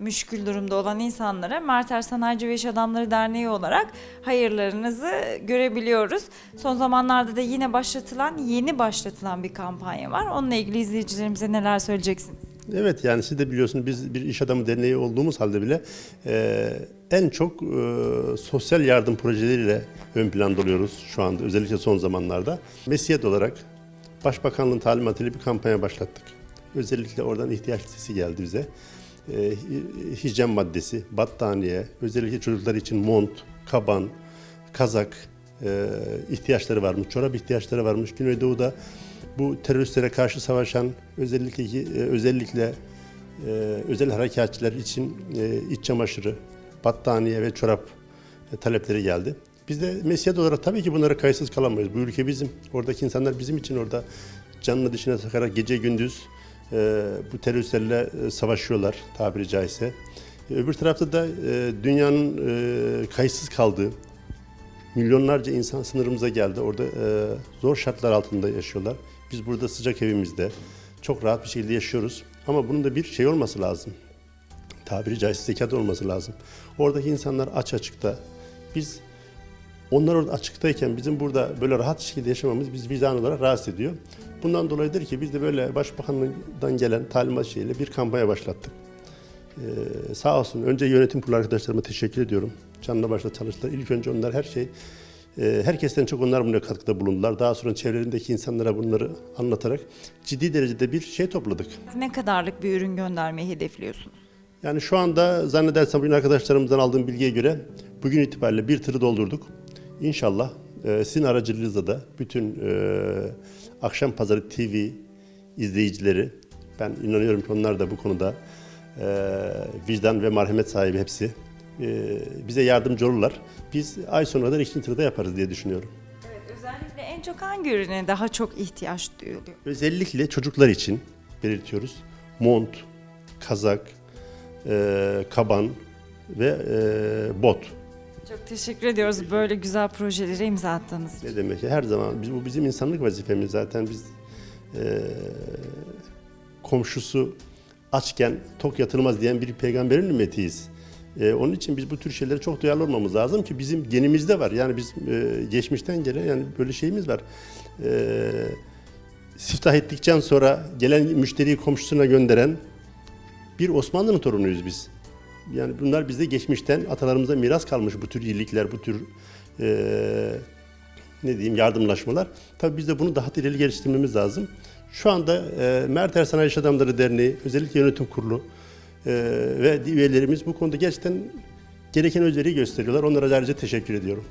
müşkül durumda olan insanlara Merter Sanayici ve İş Adamları Derneği olarak hayırlarınızı görebiliyoruz. Son zamanlarda da yine başlatılan, yeni başlatılan bir kampanya var. Onunla ilgili izleyicilerimize neler söyleyeceksiniz? Evet yani siz de biliyorsunuz biz bir iş adamı derneği olduğumuz halde bile e, en çok e, sosyal yardım projeleriyle ön planda oluyoruz şu anda özellikle son zamanlarda. Mesiyet olarak Başbakanlığın talimatıyla bir kampanya başlattık. Özellikle oradan ihtiyaç listesi geldi bize. E, hi- hijyen maddesi, battaniye, özellikle çocuklar için mont, kaban, kazak e, ihtiyaçları varmış, çorap ihtiyaçları varmış. Güneydoğu'da bu teröristlere karşı savaşan özellikle e, özellikle e, özel harekatçiler için iç çamaşırı, battaniye ve çorap talepleri geldi. Biz de mesiyet olarak tabii ki bunlara kayıtsız kalamayız. Bu ülke bizim. Oradaki insanlar bizim için orada canını dışına takarak gece gündüz bu teröristlerle savaşıyorlar tabiri caizse. E, öbür tarafta da e, dünyanın e, kayıtsız kaldığı milyonlarca insan sınırımıza geldi. Orada e, zor şartlar altında yaşıyorlar. Biz burada sıcak evimizde çok rahat bir şekilde yaşıyoruz. Ama bunun da bir şey olması lazım. Tabiri caizse zekat olması lazım. Oradaki insanlar aç açıkta. Biz onlar orada açıktayken bizim burada böyle rahat şekilde yaşamamız biz vicdan olarak rahatsız ediyor. Bundan dolayıdır ki biz de böyle başbakanlıktan gelen talimat şeyle bir kampanya başlattık. Ee, sağ olsun önce yönetim kurulu arkadaşlarıma teşekkür ediyorum. Canla başla çalıştılar. İlk önce onlar her şey, e, herkesten çok onlar buna katkıda bulundular. Daha sonra çevrelerindeki insanlara bunları anlatarak ciddi derecede bir şey topladık. Ne kadarlık bir ürün göndermeyi hedefliyorsunuz? Yani şu anda zannedersem bugün arkadaşlarımızdan aldığım bilgiye göre bugün itibariyle bir tırı doldurduk. İnşallah e, sizin aracılığınızla da bütün e, Akşam Pazarı TV izleyicileri, ben inanıyorum ki onlar da bu konuda e, vicdan ve merhamet sahibi hepsi e, bize yardımcı olurlar. Biz ay sonuna da ikinci tırı da yaparız diye düşünüyorum. Evet, özellikle en çok hangi ürüne daha çok ihtiyaç duyuluyor? Özellikle çocuklar için belirtiyoruz. Mont, kazak, e, kaban ve e, bot. Çok teşekkür ediyoruz böyle güzel projelere imza attığınız için. Ne demek her zaman biz, bu bizim insanlık vazifemiz zaten biz e, komşusu açken tok yatılmaz diyen bir peygamberin ümmetiyiz. E, onun için biz bu tür şeylere çok duyarlı olmamız lazım ki bizim genimizde var. Yani biz e, geçmişten gelen yani böyle şeyimiz var. E, siftah ettikten sonra gelen müşteriyi komşusuna gönderen bir Osmanlı'nın torunuyuz biz. Yani bunlar bizde geçmişten atalarımıza miras kalmış bu tür iyilikler, bu tür e, ne diyeyim yardımlaşmalar. Tabii biz de bunu daha da ileri geliştirmemiz lazım. Şu anda e, Merter Sanayi İş Adamları Derneği, özellikle yönetim kurulu e, ve üyelerimiz bu konuda gerçekten gereken özveriyi gösteriyorlar. Onlara ayrıca teşekkür ediyorum.